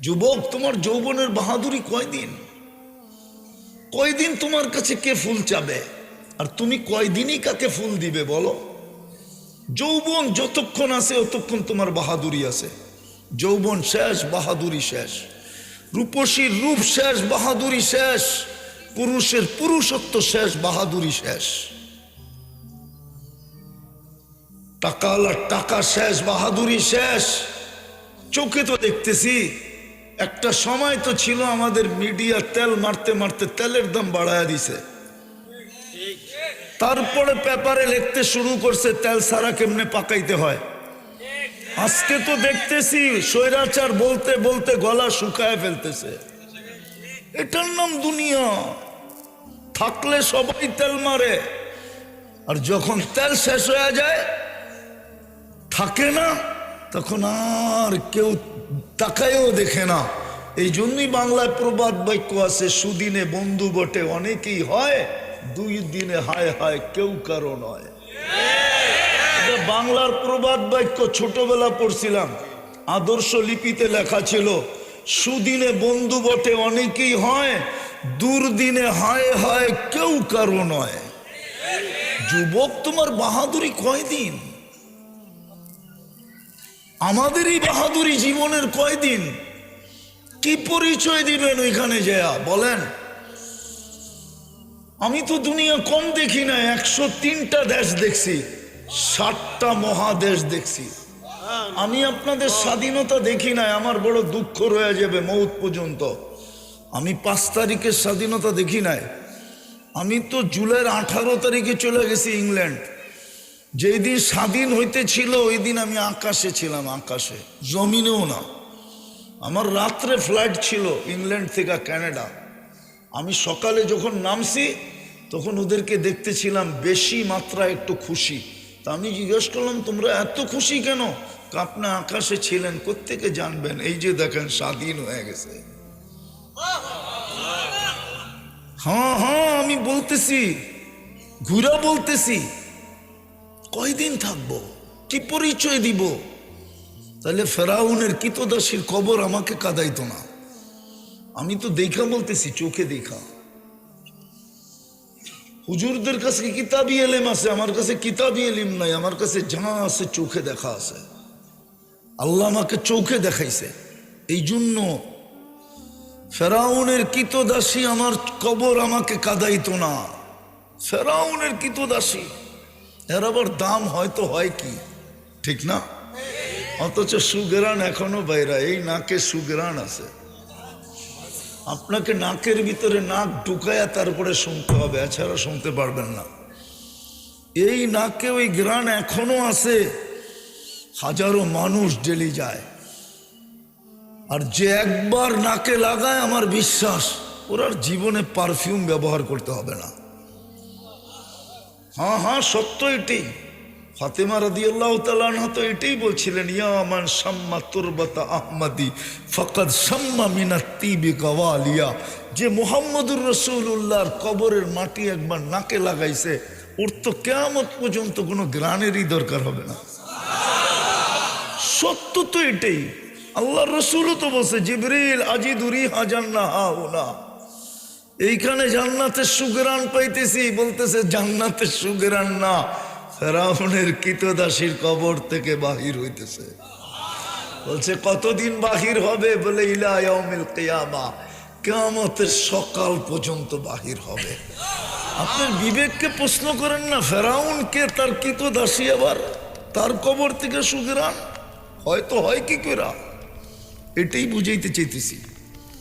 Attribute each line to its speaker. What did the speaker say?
Speaker 1: যুবক, তোমার যৌবনের বাহাদুরি কয়দিন? কয়দিন তোমার কাছে কে ফুল চাবে? আর তুমি কয়দিনই কাকে ফুল দিবে বলো? যৌবন যতক্ষণ আছে, অতক্ষণ তোমার বাহাদুরি আছে। যৌবন শেষ, বাহাদুরি শেষ। রূপসীর রূপ শেষ, বাহাদুরি শেষ। পুরুষের পুরুষত্ব শেষ, বাহাদুরি শেষ। টাকাওয়ালার টাকা শেষ, বাহাদুরি শেষ। চোখে তো দেখতেছি একটা সময় তো ছিল আমাদের মিডিয়া তেল মারতে মারতে তেলের দাম বাড়ায় দিছে। তারপরে পেপারে লিখতে শুরু করছে, তেল সারা কেমনে পাকাইতে হয়? আজকে তো দেখতেছি স্বৈরাচার বলতে বলতে গলা শুকায় ফেলতেছে। এটার নাম দুনিয়া। থাকলে সবাই তেল মারে। আর যখন তেল শেষ হয়ে যায়, থাকে না, তখন আর কেউ তাকায়ও দেখে না। এই জন্যই বাংলায় প্রবাদ বাক্য আছে, সুদিনে বন্ধু বটে, অনেকেই হয়, দুই দিনে হায় হায় কেউ কারও নয়। বাংলার প্রবাদ বাক্য, ছোটবেলা পড়ছিলাম। আদর্শ লিপিতে লেখা ছিল, সুদিনে বন্ধু বটে, অনেকেই হয়, দুর্দিনে হায় হায় কেউ কারও নয়। যুবক, তোমার বাহাদুরি কয়দিন? আমাদেরই বাহাদুরি জীবনের কয়দিন? কি পরিচয় দিবেন ওইখানে যেয়া? বলেন। আমি তো দুনিয়া কম দেখি না, একশো তিনটা দেশ দেখছি ষাটটা মহাদেশ দেখছি। আমি আপনাদের স্বাধীনতা দেখি নাই, আমার বড় দুঃখ রয়ে যাবে মৌত পর্যন্ত। আমি পাঁচ তারিখের স্বাধীনতা দেখি নাই। আমি তো জুলাইয়ের আঠারো তারিখে চলে গেছি ইংল্যান্ড। যেই দিন স্বাধীন হইতেছিল ওই দিন আমি আকাশে ছিলাম, আকাশে। জমিনেও না। আমার রাত্রে ফ্লাইট ছিল ইংল্যান্ড থেকে কানাডা। আমি সকালে যখন নামছি, তখন ওদেরকে দেখতেছিলাম বেশি মাত্রা একটু খুশি। তা আমি জিজ্ঞেস করলাম, তোমরা এত খুশি কেন? আপনি আকাশে ছিলেন, কোত্থেকে জানবেন? এই যে দেখেন, স্বাধীন হয়ে গেছে। হ্যাঁ হ্যাঁ আমি বলতেছি। ঘুরা বলতেছি। কয়দিন থাকব? কি পরিচয় দিব? তাহলে ফেরাউনের কিতদাসীর কবর আমাকে কাদাইতো না। আমি তো দেখা বলতেছি, চোখে দেখা। হুজুরদের কাছে কিতাবি এলেম আছে? আমার কাছে কিতাবি এলিম নাই, আমার কাছে যা আছে, চোখে দেখা আছে। আল্লাহ আমাকে চোখে দেখাইছে। এই জন্য ফেরাউনের কিতদাসী আমার কবর আমাকে কাদাইতো না। ফেরাউনের কিতদাসী এর আবার দাম হয়তো হয় কি? ঠিক না? অথচ সুগেরান এখনও বাইরা, এই নাকে সুগেরান আছে। আপনাকে নাকের ভিতরে নাক ঢুকায়া তারপরে শুনতে হবে, এছাড়া শুনতে পারবেন না। এই নাকে ওই গ্রান এখনও আছে। হাজারো মানুষ ডেলি যায়। আর যে একবার নাকে লাগায়, আমার বিশ্বাস, ওর জীবনে পারফিউম ব্যবহার করতে হবে না। হ্যাঁ হ্যাঁ সত্য এটাই ফাতেমা রাদি আল্লাহ তালানহা তো এটাই বলছিলেন ইয়ামান সাম্মা তুরবতা আহমদি, ফকদ সাম্মা মিনা তিবি গওয়ালিয়া যে মোহাম্মদুর রসুল্লাহর কবরের মাটি একবার নাকে লাগাইছে, ওর তো কেয়ামত পর্যন্ত কোনো গ্রানেরই দরকার হবে না। সত্য তো এটাই। আল্লাহ রসুলও তো বলছে, জিবরিল আজিদুরি হাজান্না হা ওনা এইখানে জান্নাতের সুগরান পাইতেছি, বলতেছে, জান্নাতের সুগরান না, ফেরাউনের কিতদাসীর কবর থেকে বাহির হইতেছে। বলছে, কতদিন বাহির হবে? বলে ইলায়মিল কেয়ামা, কেয়ামতের সকাল পর্যন্ত বাহির হবে। আপনার বিবেককে প্রশ্ন করেন না, ফেরাউনকে তার কিতদাসী আবার তার কবর থেকে সুগরান হয়তো হয় কি করা এটাই বুঝাইতে চাইতেছি।